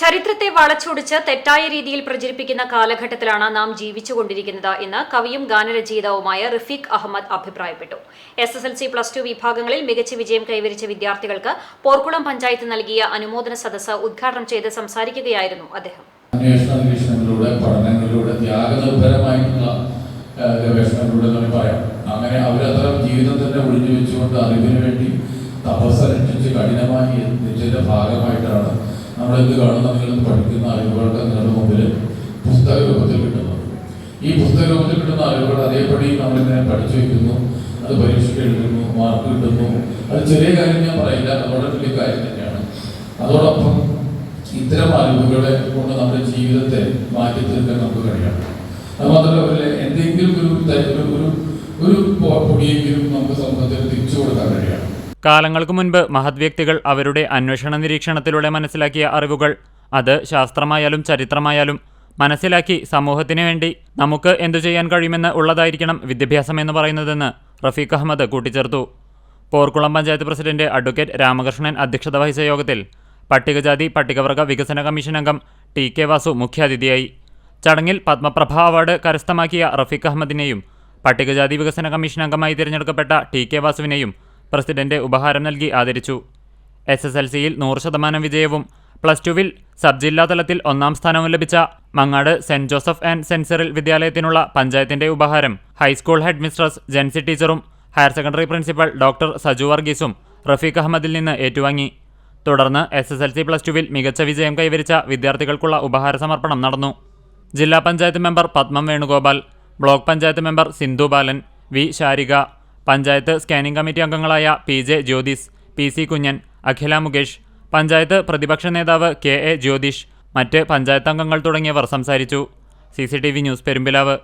ചരിത്രത്തെ വളച്ചൊടിച്ച് തെറ്റായ രീതിയിൽ പ്രചരിപ്പിക്കുന്ന കാലഘട്ടത്തിലാണ് നാം ജീവിച്ചുകൊണ്ടിരിക്കുന്നത് എന്ന് കവിയും ഗാനരചയിതാവുമായ റഫീഖ് അഹമ്മദ് അഭിപ്രായപ്പെട്ടു. S S L C plus two വിഭാഗങ്ങളിൽ മികച്ച വിജയം കൈവരിച്ച വിദ്യാർത്ഥികൾക്ക് പോർക്കുളം പഞ്ചായത്ത് നൽകിയ അനുമോദന സദസ്സ് ഉദ്ഘാടനം ചെയ്ത് സംസാരിക്കുകയായിരുന്നു അദ്ദേഹം. അന്വേഷണ പഠനങ്ങളിലൂടെ ത്യാഗനിർഭരമായിട്ടുള്ള ഗവേഷണങ്ങളിലൂടെ പറയാം. അങ്ങനെ അവരത്തരം ജീവിതം തന്നെ ഒഴിഞ്ഞു വെച്ചുകൊണ്ട് അറിവിന് വേണ്ടി തപസ്സനുഷ്ഠിച്ച് കഠിനമായി യത്നിച്ചതിന്റെ ഭാഗമായിട്ടാണ് നമ്മൾ എന്ത് കാണുന്ന? നിങ്ങളെന്ത് പഠിക്കുന്ന അറിവുകൾക്ക് നിങ്ങളുടെ മുമ്പിൽ പുസ്തക രൂപത്തിൽ കിട്ടുന്നത് ഈ പുസ്തക രൂപത്തിൽ കിട്ടുന്ന അറിവുകൾ അതേപടി നമ്മളിങ്ങനെ പഠിച്ചു വയ്ക്കുന്നു അത് പരീക്ഷയ്ക്ക് എഴുതുന്നു മാർക്ക് കിട്ടുന്നു. അത് ചെറിയ കാര്യം ഞാൻ പറയില്ല. വളരെ വലിയ കാര്യം തന്നെയാണ്. അതോടൊപ്പം ഇത്തരം അറിവുകളെ കൊണ്ട് നമ്മുടെ ജീവിതത്തെ മാറ്റി തീർക്കാൻ നമുക്ക് കഴിയണം. അത് മാത്രമല്ല എന്തെങ്കിലും ഒരു ഒരു- ഒരു പൊടിയെങ്കിലും നമുക്ക് കഴിയണം കാലങ്ങൾക്ക് മുൻപ് മഹത് വ്യക്തികൾ അവരുടെ അന്വേഷണ നിരീക്ഷണത്തിലൂടെ മനസ്സിലാക്കിയ അറിവുകൾ. അത് ശാസ്ത്രമായാലും ചരിത്രമായാലും മനസ്സിലാക്കി സമൂഹത്തിന് വേണ്ടി നമുക്ക് എന്തു ചെയ്യാൻ കഴിയുമെന്ന് ഉള്ളതായിരിക്കണം വിദ്യാഭ്യാസം എന്ന് പറയുന്നതെന്ന് റഫീഖ് അഹമ്മദ് കൂട്ടിച്ചേർത്തു. പോർക്കുളം പഞ്ചായത്ത് പ്രസിഡന്റ് അഡ്വക്കേറ്റ് രാമകൃഷ്ണൻ അധ്യക്ഷത വഹിച്ച യോഗത്തിൽ പട്ടികജാതി പട്ടികവർഗ വികസന കമ്മീഷൻ അംഗം ടി കെ വാസു മുഖ്യാതിഥിയായി. ചടങ്ങിൽ പത്മപ്രഭ അവാർഡ് കരസ്ഥമാക്കിയ റഫീഖ് അഹമ്മദിനെയും പട്ടികജാതി വികസന കമ്മീഷൻ അംഗമായി തിരഞ്ഞെടുക്കപ്പെട്ട ടി കെ വാസുവിനെയും പ്രസിഡന്റ് ഉപഹാരം നൽകി ആദരിച്ചു. എസ് എസ് എൽ സിയിൽ നൂറ് ശതമാനം വിജയവും പ്ലസ് ടുവിൽ സബ് ജില്ലാ തലത്തിൽ ഒന്നാം സ്ഥാനവും ലഭിച്ച Mangad saint Joseph and saint Cyril വിദ്യാലയത്തിനുള്ള പഞ്ചായത്തിന്റെ ഉപഹാരം. ഹൈസ്കൂൾ ഹെഡ് മിസ്ട്രസ് ജെൻസി ടീച്ചറും higher secondary principal doctor Saju വർഗീസും Rafeeq അഹമ്മദിൽ നിന്ന് ഏറ്റുവാങ്ങി. തുടർന്ന് S S L C plus ടുവിൽ മികച്ച വിജയം കൈവരിച്ച വിദ്യാർത്ഥികൾക്കുള്ള ഉപഹാര സമർപ്പണം നടന്നു. ജില്ലാ panchayat member Padmam Venugopal block panchayat member Sindhu Balan V Sharika panchayat standing committee അംഗങ്ങളായ P J Jyothis P C Kunjan Akhila Mukesh panchayat പ്രതിപക്ഷ നേതാവ് കെ എ ജ്യോതിഷ് മറ്റ് പഞ്ചായത്ത് അംഗങ്ങൾ തുടങ്ങിയവർ സംസാരിച്ചു. C news Perumpilavu.